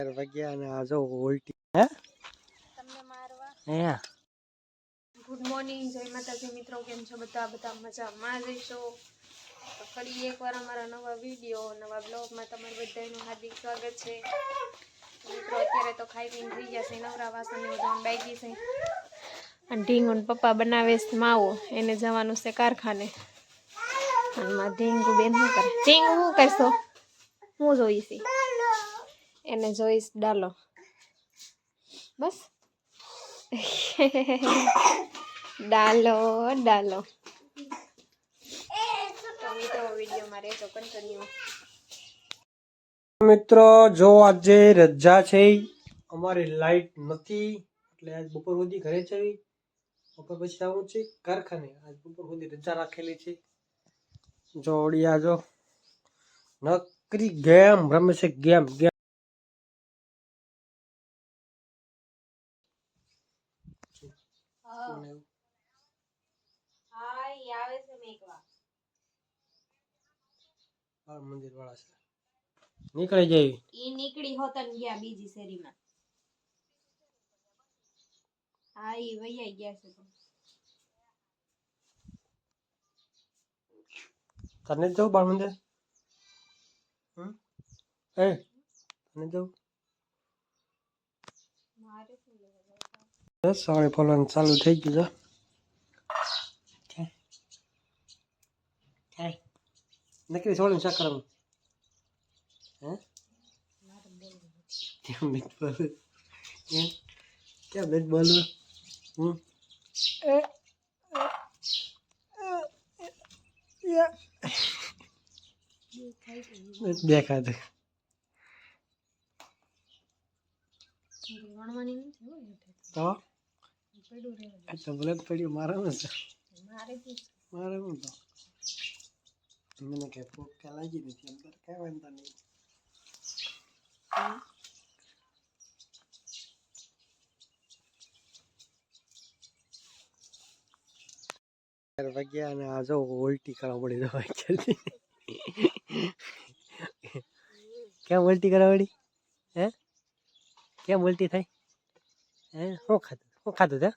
વાગ્યા અને આ જો ઉલટી હે? તમને મારવા? અહીંયા ગુડ મોર્નિંગ જય માતાજી મિત્રો કેમ છો બધા? બધા મજામાં જઈશો તો ફરી એકવાર અમારા નવા વીડિયો નવા બ્લોગમાં તમારું બધાનું હાર્દિક સ્વાગત છે. મિત્રો અત્યારે તો ખાઈ પીને થઈ ગયા છે નવરા વાસણ બધું બાકી છે. અને પપ્પા બનાવે છે માવો એને જવાનું છે કારખાને. અને માં ઢીંગુ બેન શું કરે? ઢીંગુ શું કરશો? હું જોઈશ? એને જોઈશ ડાલો બસ ડાલો ડાલો મિત્રો, જો આજે રજા છે, અમારી લાઈટ નથી, એટલે આજ બપોર સુધી ઘરે છે બપોર પછી આવું છે કારખાને. આજ બપોર સુધી રજા રાખેલી છે. જો જો નકરી ગેમ રમે છે ગેમ ગેમ હાય આવે છે મેકવા બાળ મંદિર વાળા છે. નીકળી જાય ઈ નીકળી હોતન ગયા બીજી શેરીમાં. હા ઈ વૈયા ગયા છે તને જવું બાળ મંદિર હમ? એ તને જવું મારે શું લેવા સવારે ફોલવાનું ચાલુ થઈ ગયું છે નકરી સોળીને શાક કરવાનું કેમ બોલવું એમ કેમ નથી બોલવું હમ દેખાતું વણવાની નથી હો એટલે તો ભલે જ પડ્યું મારે શું છે? દે. મારે શું છે? તો મને કઈ ભૂખ કે લાગી નથી અંદર કઈ વાંધો નહીં. વાગ્યા અને આ જો ઉલટી કરવા મળી કેમ ઉલટી કરવા મળી કેમ ઉલટી થઈ? હે? શું ખાધું? શું ખાધું તે?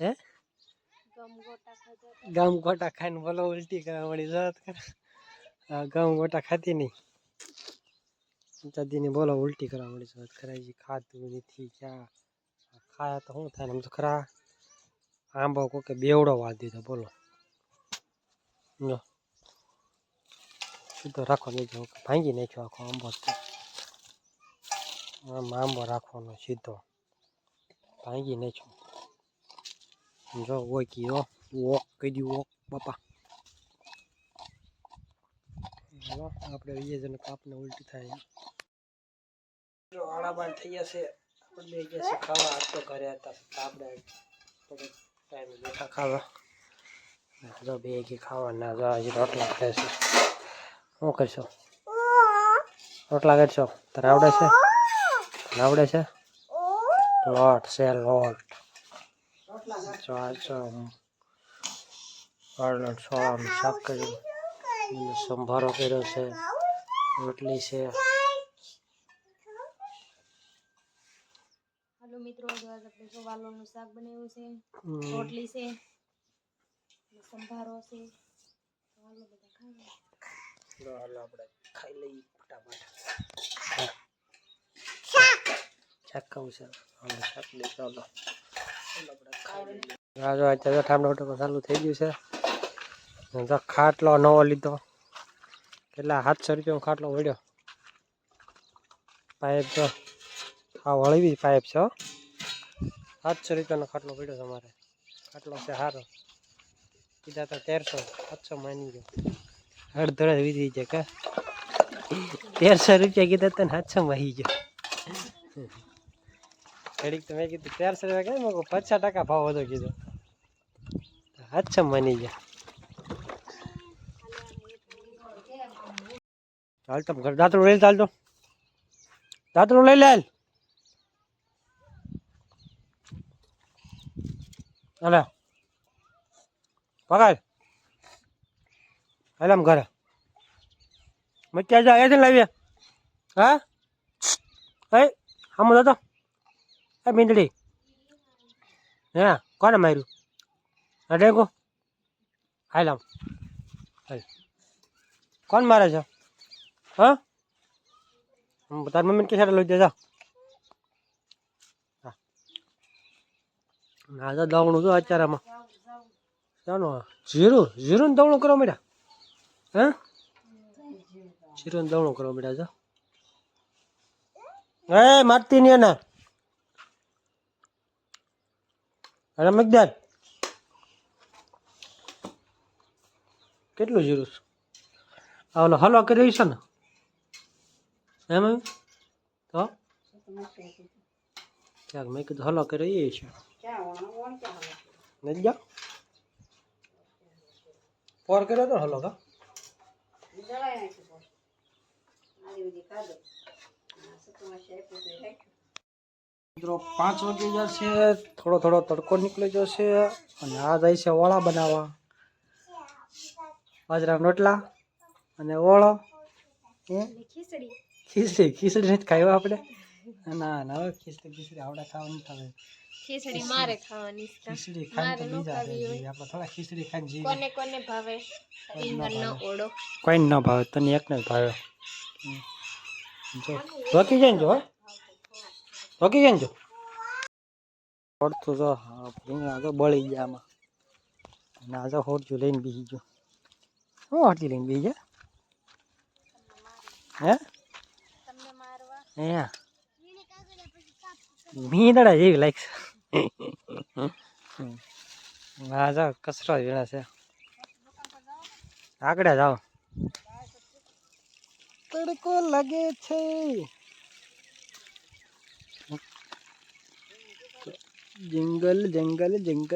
હે? ગામ ગોટા ખાઈને બોલો ઉલટી કરવા વળી જત કરે. ગામ ગોટા ખાતી નહીં. દાદીને બોલો ઉલટી કરવા મળી જત ખરાઈ ખાતું નથી ક્યાં? ખાયા તો શું થાય આમ તો ખરા? આંબો કોકે બેવડો વાળ દીધો, બોલો. જો. સીધો રાખો, નહીં જો ભાંગી નાખ્યો આખો આંબો આંબો રાખવાનો સીધો ભાંગી નાખ્યો જો ઓય કીધો વોક કહી દઉં વોક બાપા હાલો આપણે વીએ જણ કાપને ઉલટી થાય જો આળાબાન થઈ ગયા છે આપણે બે ગયા છે ખાવા. આજ તો ઘરે હતા. તો આપણે થોડોક ટાઈમ બેઠા ખાવા. જો બે કે ખાવાના જો હજી રોટલા ખાય છે શું કરશો? રોટલા કરશો? તારે આવડે છે? તને આવડે છે? લોટ છે લોટ પાલણ સોળાનું શાક કર્યું સંભારો કર્યો છે. રોટલી છે. હાલો મિત્રો આપણે જો વાલોળનું શાક બનાવ્યું છે રોટલી છે સંભારો છે. હાલો બધા ખાવા આપણે ખાઈ લઈએ ફટાફટ. શાક છે. હાલો શાક આ થઈ ગયું છે. ખાટલો નવો લીધો. કેટલા સાતસો રૂપિયાનો ખાટલો વળ્યો. પાઇપ જો હા વળવી પાઇપ છે સાતસો રૂપિયાનો ખાટલો પડ્યો તમારે ખાટલો છે સારો કીધા તો તેરસો. સાતસો માની ગયો. અડધડ વીધી છે કે. તેરસો રૂપિયા કીધા તને સાતસો માહી ગયો. ઘડીક તો મેં કીધું તેરસો રૂપિયા કેમ મેં કહું પચાસ ટકા ભાવ વધો કીધો. સાતસો માની ગયા. હાલ તમે ઘર દાંતરું લઈ ચાલતો દાંતરું લઈ લે. હાલ. હાલે પકડ હાલ, આમ ઘરે. મચ્યા જા, એ લાવીએ હા? એ આમ તો એ મીંદડી હે, કોને માર્યું? હા ડેગો? હાલ આમ. હાલ. કોણ મારે છે? હા? તાર મમ્મીને કે લઈ દેજા ના તો દવણું તો અત્યારેમાં આ? જીરું? જીરું ને દવણું કરવા માંડ્યા? હે? જીરું ને દવણું કરવા માંડ્યા જો એ, મારતી નહીં અરે મગદાર કેટલું જીરું છે? ઓલો હલવા કરી છે ને? એમ? તો? ક્યાંક મેં કીધું હલવા કરી એ છે. નથી જાઓ? પોર કર્યો તો હલો કા? મિત્રો પાંચ વાગી જશે થોડો થોડો તડકો નીકળી જશે અને આ જાય છે ઓળા બનાવવા. બાજરા રોટલા અને ઓળો. ખીચડી. ખીચડી ખીચડી નથી ખાવા આપણે. ના ના હવે ખીચડી ખીચડી આવડે ખાવાનું થાય ખીચડી મારે ખાવાની ખીચડી ખાઈને તો બીજા આપણે થોડા ખીચડી ખાઈ જીવીએ. કોને કોને ભાવે? રીંગણનો ઓળો. કોઈ ન ભાવે તને એકને જ ભાવે. જો રોકી જાય જો. રોકી જાય ને જો? પડતું જો રીંગણા તો બળી ગયા આમાં. અને આજે હોડજું લઈને બીજી ગયો. શું હોડજી લઈને બીજી ગયા? હે? અહીંયા મીંદડા જેવી લાગશે. હા જાઓ કચરો વીણા છે. આગળ જાઓ. તડકો લાગે છે. જંગલ જંગલ જંગલ.